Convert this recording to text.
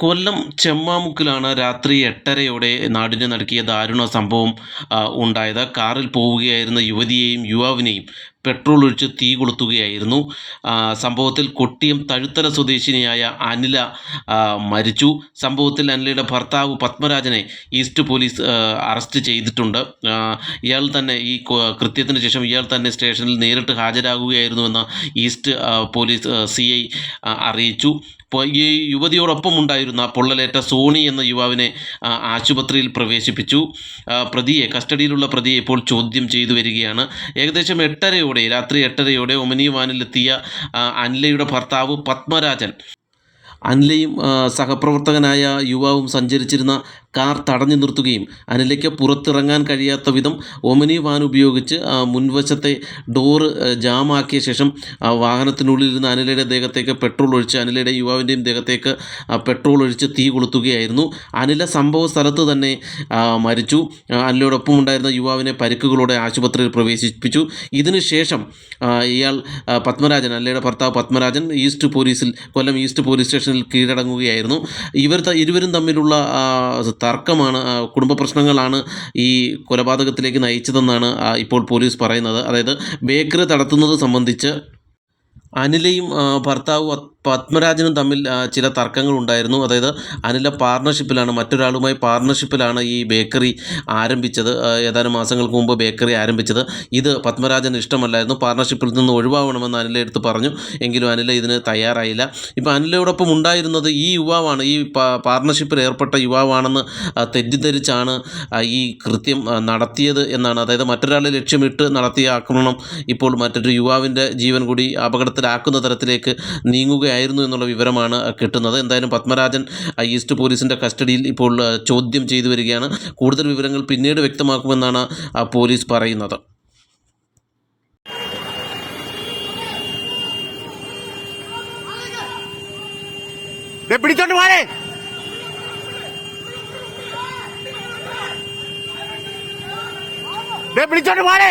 കൊല്ലം ചെമ്മാമുക്കിലാണ് രാത്രി എട്ടരയോടെ നാടിന് നടക്കിയ ദാരുണ സംഭവം ഉണ്ടായത്. കാറിൽ പോവുകയായിരുന്ന യുവതിയെയും യുവാവിനെയും പെട്രോൾ ഒഴിച്ച് തീ കൊളുത്തുകയായിരുന്നു. സംഭവത്തിൽ കൊട്ടിയം തഴുത്തല സ്വദേശിനിയായ അനില മരിച്ചു. സംഭവത്തിൽ അനിലയുടെ ഭർത്താവ് പത്മരാജനെ ഈസ്റ്റ് പോലീസ് അറസ്റ്റ് ചെയ്തിട്ടുണ്ട്. ഇയാൾ തന്നെ ഈ കൃത്യത്തിന് ശേഷം ഇയാൾ തന്നെ സ്റ്റേഷനിൽ നേരിട്ട് ഹാജരാകുകയായിരുന്നുവെന്ന് ഈസ്റ്റ് പോലീസ് സി ഐ അറിയിച്ചു. ഈ യുവതിയോടൊപ്പം ഉണ്ടായിരുന്ന പൊള്ളലേറ്റ സോണി എന്ന യുവാവിനെ ആശുപത്രിയിൽ പ്രവേശിപ്പിച്ചു. പ്രതിയെ കസ്റ്റഡിയിലുള്ള പ്രതിയെ ഇപ്പോൾ ചോദ്യം ചെയ്തു വരികയാണ്. ഏകദേശം എട്ടരയോടെ രാത്രി എട്ടരയോടെ ഒമനി വാനിലെത്തിയ അനിലയുടെ ഭർത്താവ് പത്മരാജൻ. അനിലയും സഹപ്രവർത്തകനായ യുവാവും സഞ്ചരിച്ചിരുന്ന കാർ തടഞ്ഞു നിർത്തുകയും അനിലയ്ക്ക് പുറത്തിറങ്ങാൻ കഴിയാത്ത വിധം ഒമനി വാൻ ഉപയോഗിച്ച് മുൻവശത്തെ ഡോറ് ജാമാക്കിയ ശേഷം ആ, വാഹനത്തിനുള്ളിലിരുന്ന അനിലയുടെ ദേഹത്തേക്ക് പെട്രോൾ ഒഴിച്ച് അനിലയുടെ യുവാവിന്റെയും ദേഹത്തേക്ക് പെട്രോൾ ഒഴിച്ച് തീ കൊളുത്തുകയായിരുന്നു. അനില സംഭവ സ്ഥലത്ത് തന്നെ മരിച്ചു. അനിലയോടൊപ്പം ഉണ്ടായിരുന്ന യുവാവിനെ പരിക്കുകളോടെ ആശുപത്രിയിൽ പ്രവേശിപ്പിച്ചു. ഇതിനുശേഷം ഇയാൾ പത്മരാജൻ അനിലയുടെ ഭർത്താവ് പത്മരാജൻ ഈസ്റ്റ് പോലീസിൽ കൊല്ലം ഈസ്റ്റ് പോലീസ് സ്റ്റേഷനിൽ കീഴടങ്ങുകയായിരുന്നു. ഇവർ ഇരുവരും തമ്മിലുള്ള തർക്കമാണ് കുടുംബ പ്രശ്നങ്ങളാണ് ഈ കൊലപാതകത്തിലേക്ക് നയിച്ചതെന്നാണ് ഇപ്പോൾ പോലീസ് പറയുന്നത്. അതായത് ബേക്കറി നടത്തുന്നത് സംബന്ധിച്ച് അനിലയും ഭർത്താവ് പത്മരാജനും തമ്മിൽ ചില തർക്കങ്ങൾ ഉണ്ടായിരുന്നു അതായത് അനില പാർട്ണർഷിപ്പിലാണ് മറ്റൊരാളുമായി പാർട്ണർഷിപ്പിലാണ് ഈ ബേക്കറി ആരംഭിച്ചത്. ഏതാനും മാസങ്ങൾക്ക് മുമ്പ് ബേക്കറി ആരംഭിച്ചത്. ഇത് പത്മരാജന് ഇഷ്ടമല്ലായിരുന്നു. പാർട്ണർഷിപ്പിൽ നിന്ന് ഒഴിവാകണമെന്ന് അനില എടുത്ത് പറഞ്ഞു. എങ്കിലും അനില ഇതിന് തയ്യാറായില്ല. ഇപ്പോൾ അനിലയോടൊപ്പം ഉണ്ടായിരുന്നത് ഈ യുവാവാണ്. ഈ പാർട്ണർഷിപ്പിൽ ഏർപ്പെട്ട യുവാവാണെന്ന് തെറ്റിദ്ധരിച്ചാണ് ഈ കൃത്യം നടത്തിയത് എന്നാണ്. അതായത് മറ്റൊരാളെ ലക്ഷ്യമിട്ട് നടത്തിയ ആക്രമണം ഇപ്പോൾ മറ്റൊരു യുവാവിന്റെ ജീവൻ കൂടി അപകടത്തിലാക്കുന്ന തരത്തിലേക്ക് നീങ്ങുകയായിരുന്നു എന്നുള്ള വിവരമാണ് കിട്ടുന്നത്. എന്തായാലും പത്മരാജൻ ഈസ്റ്റ് പോലീസിന്റെ കസ്റ്റഡിയിൽ ഇപ്പോൾ ചോദ്യം ചെയ്തു വരികയാണ്. കൂടുതൽ വിവരങ്ങൾ പിന്നീട് വ്യക്തമാക്കുമെന്നാണ് പോലീസ് പറയുന്നത്. പിടിച്ചോണ്ട് പോരെ പിടിച്ചോണ്ട് പോരെ